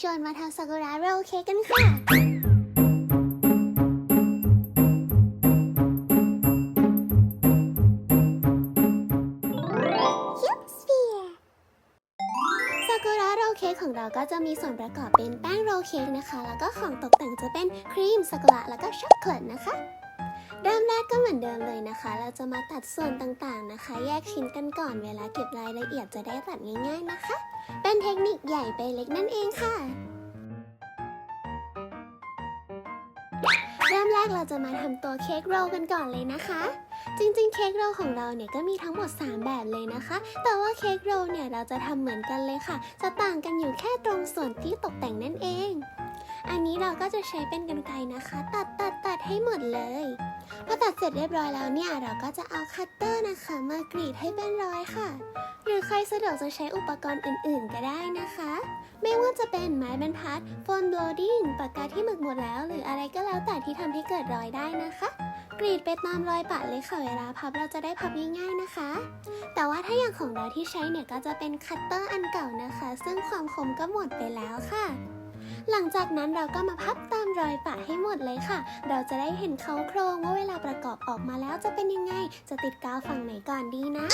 ชวนมาทำซากุระโรลเค้กกันค่ะฮิปสเปียซากุระโรลเค้กของเราก็จะมีส่วนประกอบเป็นแป้งโรลเค้กนะคะ แล้วก็ของตกแต่งจะเป็นครีมซากุระแล้วก็ช็อกโกแลตนะคะ เริ่มแรกก็เหมือนเดิมเลยนะคะ เราจะมาตัดส่วนต่างๆนะคะ แยกชิ้นกันก่อนเวลาเก็บรายละเอียดจะได้ตัดง่าย ๆนะคะ เป็นเทคนิคใหญ่ไปเล็กนั่นเองค่ะ เริ่มแรกเราจะมาทำตัวเค้กโรลกันก่อนเลยนะคะ จริงๆ เค้กโรลของเราเนี่ยก็มีทั้งหมด 3 แบบเลยนะคะ แต่ว่าเค้กโรลเนี่ยเราจะทำเหมือนกันเลยค่ะ จะต่างกันอยู่แค่ตรงส่วนที่ตกแต่งนั่นเอง อันนี้เราก็จะใช้เป็นกรรไกรนะคะ ตัดตัดตัดให้หมดเลยพอตัดเสร็จเรียบร้อยแล้วเนี่ยเราก็จะเอาคัตเตอร์นะคะ มากรีดให้เป็นรอยค่ะ หรือใครสะดวกจะใช้อุปกรณ์อื่นๆ ก็ได้นะคะ ไม่ว่าจะเป็นไม้บรรทัดโฟนโบลดิ้งปากกาที่หมึกหมดแล้ว หรืออะไรก็แล้วแต่ที่ทำให้เกิดรอยได้นะคะ กรีดไปตามรอยปะเลยค่ะเวลาพับเราจะได้พับง่ายๆนะคะ แต่ว่าถ้าอย่างของเราที่ใช้เนี่ยก็จะเป็นคัตเตอร์อันเก่านะคะ ซึ่งความคมก็หมดไปแล้วค่ะ หลังจากนั้นเราก็มาพับตามรอยปะให้หมดเลยค่ะ เราจะได้เห็นเขาโครงว่าเวลาประกอบออกมาแล้วจะเป็นยังไง จะติดกาวฝั่งไหนก่อนดีนะ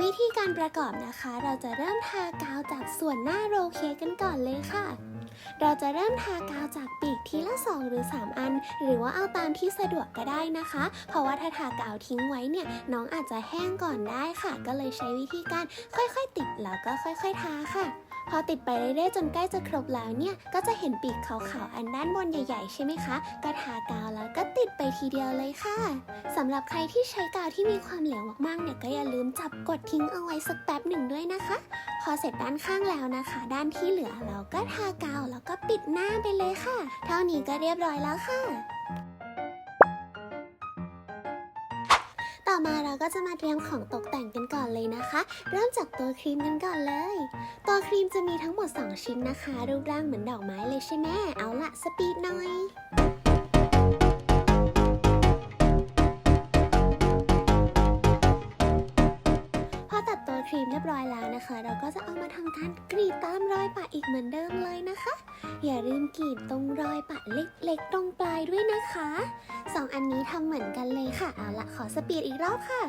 วิธีการประกอบนะคะ เราจะเริ่มทากาวจากส่วนหน้าโรลเค้กกันก่อนเลยค่ะ เราจะเริ่มทากาวจากปีกทีละ 2 หรือ 3 อัน หรือว่าเอาตามที่สะดวกก็ได้นะคะ เพราะว่าถ้าทากาวทิ้งไว้เนี่ยน้องอาจจะแห้งก่อนได้ค่ะ ก็เลยใช้วิธีการค่อยๆ ติดแล้วก็ค่อย ๆ ทาค่ะ พอติดไปเรื่อยๆจนใกล้จะครบแล้วเนี่ย ก็จะเห็นปีกขาวๆอันด้านบนใหญ่ ๆ ใช่ไหมคะ ก็ทากาวแล้วก็ติดไปทีเดียวเลยค่ะสำหรับใครที่ใช้กาวที่มีความเหลวมากๆเนี่ยก็อย่าลืมจับกดทิ้งเอาไว้สักแป๊บหนึ่งด้วยนะคะ พอเสร็จด้านข้างแล้วนะคะ ด้านที่เหลือเราก็ทากาวแล้วก็ปิดหน้าไปเลยค่ะ เท่านี้ก็เรียบร้อยแล้วค่ะ อมาเราก็จะมาเตรียมของตกแต่งกันก่อนเลยนะคะ เริ่มจากตัวครีมกันก่อนเลย ตัวครีมจะมีทั้งหมด 2 ชิ้นนะคะ รูปร่างเหมือนดอกไม้เลยใช่ไหมเอาละสปีดหน่อยพอตัดตัวครีมเรียบร้อยแล้วนะคะ เราก็จะเอามาทำการกรีดตามรอยปะอีกเหมือนเดิมเลยนะคะ อย่าลืมกรีดตรงรอยปะเล็กๆตรงปลายด้วยนะคะ สองอันนี้ทำเหมือนกันเลยค่ะ เอาละขอสปีดอีกรอบค่ะ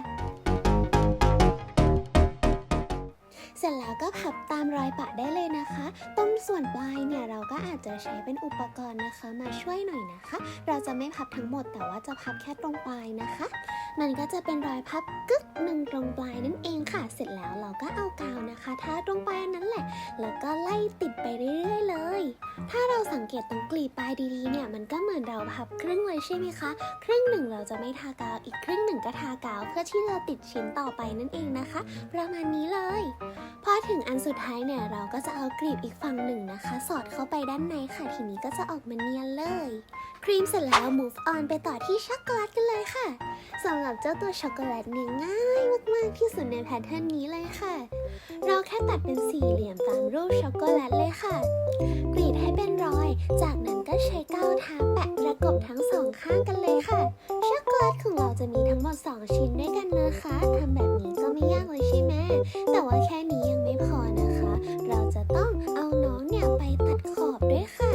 เสร็จแล้วก็พับตามรอยปะได้เลยนะคะ ตรงส่วนปลายเนี่ยเราก็อาจจะใช้เป็นอุปกรณ์นะคะ มาช่วยหน่อยนะคะ เราจะไม่พับทั้งหมดแต่ว่าจะพับแค่ตรงปลายนะคะ มันก็จะเป็นรอยพับกึกหนึ่งตรงปลายนั่นเอง ค่ะ เสร็จแล้วเราก็เอากาวนะคะทาตรงปลายนั้นแหละ แล้วก็ไล่ติดไปเรื่อยๆเลย ถ้าเราสังเกตตรงกลีบปลายดีๆเนี่ย มันก็เหมือนเราพับครึ่งเลยใช่ไหมคะ ครึ่งหนึ่งเราจะไม่ทากาว อีกครึ่งหนึ่งก็ทากาว เพื่อที่จะติดชิ้นต่อไปนั่นเองนะคะ ประมาณนี้เลย พอถึงอันสุดท้ายเนี่ยเราก็จะเอากลีบอีกฝั่งหนึ่งนะคะ สอดเข้าไปด้านในค่ะ ทีนี้ก็จะออกมาเนียนเลย ครีมเสร็จแล้ว move on ไปต่อที่ช็อกโกแลตกันเลยค่ะสำหรับเจ้าตัวช็อกโกแลตเนี่ยง่ายากที่สุดในแพทเทิร์นนี้เลยค่ะ เราแค่ตัดเป็นสี่เหลี่ยมตามรูปช็อกโกแลตเลยค่ะ กรีดให้เป็นรอย จากนั้นก็ใช้กาวทาแปะประกบทั้งสองข้างกันเลยค่ะ ช็อกโกแลตของเราจะมีทั้งหมด 2 ชิ้นด้วยกันนะคะทำแบบนี้ก็ไม่ยากเลยใช่ไหมแต่ว่าแค่นี้ยังไม่พอนะคะ เราจะต้องเอาน้องเนี่ยไปตัดขอบด้วยค่ะ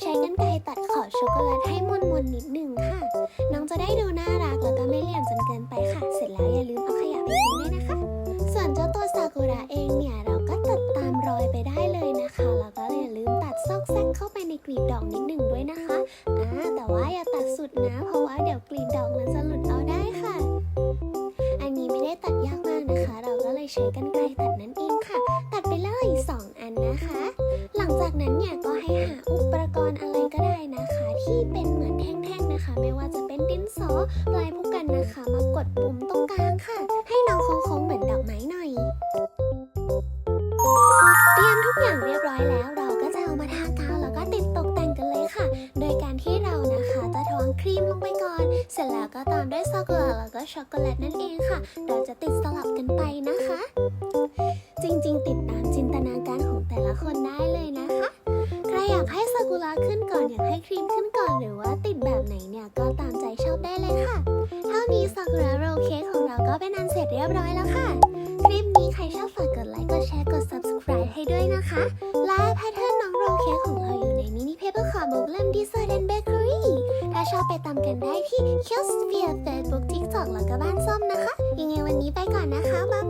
ใช้กรรไกรตัดขอบช็อกโกแลตให้มนๆนิดนึงค่ะ น้องจะได้ดูน่ารักแล้วก็ไม่เหลี่ยมจนเกินไปค่ะ เสร็จแล้วอย่าลืม ว่าอย่าตัดสุดนะ เพราะว่าเดี๋ยวกลีบดอกมันจะหลุดเอาได้ค่ะ อันนี้ไม่ได้ตัดยากมากนะคะ เราก็เลยใช้กรรไกรตัดนั่นเองค่ะ ตัดไปเลยสองอันนะคะ หลังจากนั้นเนี่ยก็ให้หาอุปกรณ์อะไรก็ได้นะคะ ที่เป็นเหมือนแท่งๆนะคะ ไม่ว่าจะเป็นดินสอปลายผู้กันนะคะ มากดปุ่มตรงกลางค่ะ ให้น้องโค้งๆเหมือนดอกไม้หน่อย เตรียมทุกอย่างเรียบร้อยแล้ว รีมลงไปก่อน เสร็จแล้วก็ตามด้วยซอกุระแล้วก็ช็อกโกแลตนั่นเองค่ะ เราจะติดสลับกันไปนะคะ จริงๆ ติดตามจินตนาการของแต่ละคนได้เลยนะคะ ใครอยากให้ซากุระขึ้นก่อนอยากให้ครีมขึ้นก่อนหรือว่าติดแบบไหนเนี่ยก็ตามใจชอบได้เลยค่ะ เท่านี้ซากุระโรลเค้กของเราก็เป็นอันเสร็จเรียบร้อยแล้วค่ะ คลิปนี้ใครชอบฝากกดไลค์กดแชร์กด subscribe ให้ด้วยนะคะ และแพทเทิร์นน้องโรลเค้กของเราอยู่ในมินิ ไปตามกันได้ที่ k i l l s p h e r e Facebook TikTok แล้วก็บ้านส้มนะคะ ยังไงวันนี้ไปก่อนนะคะบ๊า